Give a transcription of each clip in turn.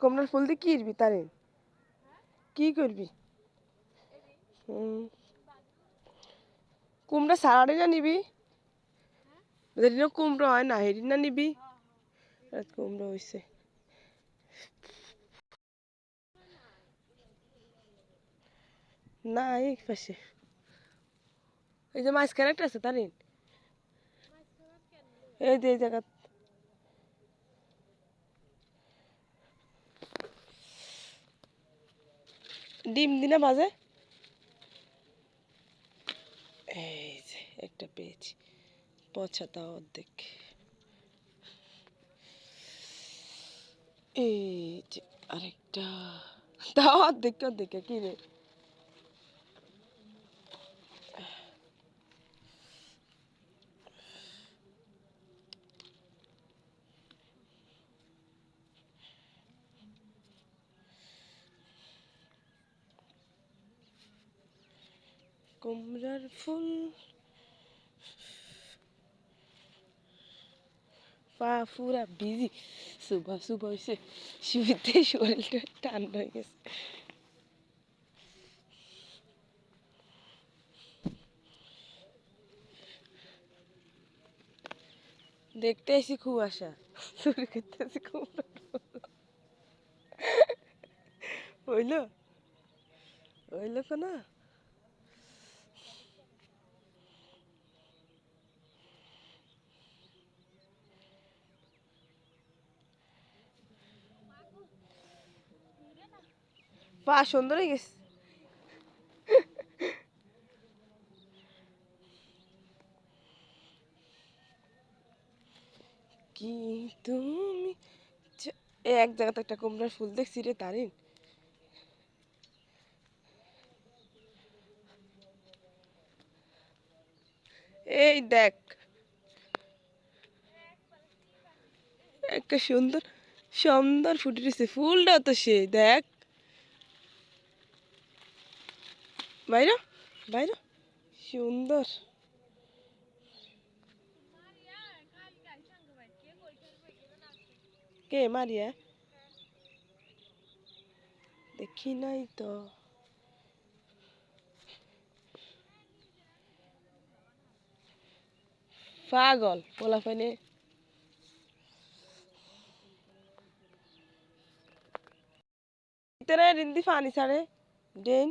কমলার ফুল দিয়ে কি করবি তারে? কি করবি। কুমড়া সারাড়ি না নিবি। যেদিন কুমড়ো হয় না সেদিন না নিবি কুমড়ো হয়েছে না, এই পাশে। এই যে মাঝখানে একটা আছে তারিন। এই যে, এই জায়গা ডিম দিলে মাঝে? এই যে, একটা পেয়েছি। পচা তাও অর্ধেক। এই যে, আরেকটা। তাও অর্ধেক অর্ধেক, কি কুমড়ার ফুল। পা পুরা বিজি সুবা সুবা হয়েছে শুইতে শরীরটা ঠান্ডা হয়ে গেছে। দেখতে আসি আশা। চুরি করতে আসি খুব হইল? হইল না পা সুন্দর হয়ে গেছে। কি তুমি এক জায়গাতে একটা কুমড়ার ফুল দেখছি রে তারিন। এই দেখ। একটা সুন্দর সুন্দর ফুটে ফুলটা তো সে দেখ। বাইরে বাইরে সুন্দর কে মারিয়া দেখি নাই তো পাগল পোলা ফাইনে ভিতরে রিন্দি পানি ছাড়ে ডেন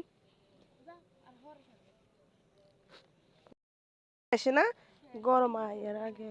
আসে না? গরম আয় এর আগে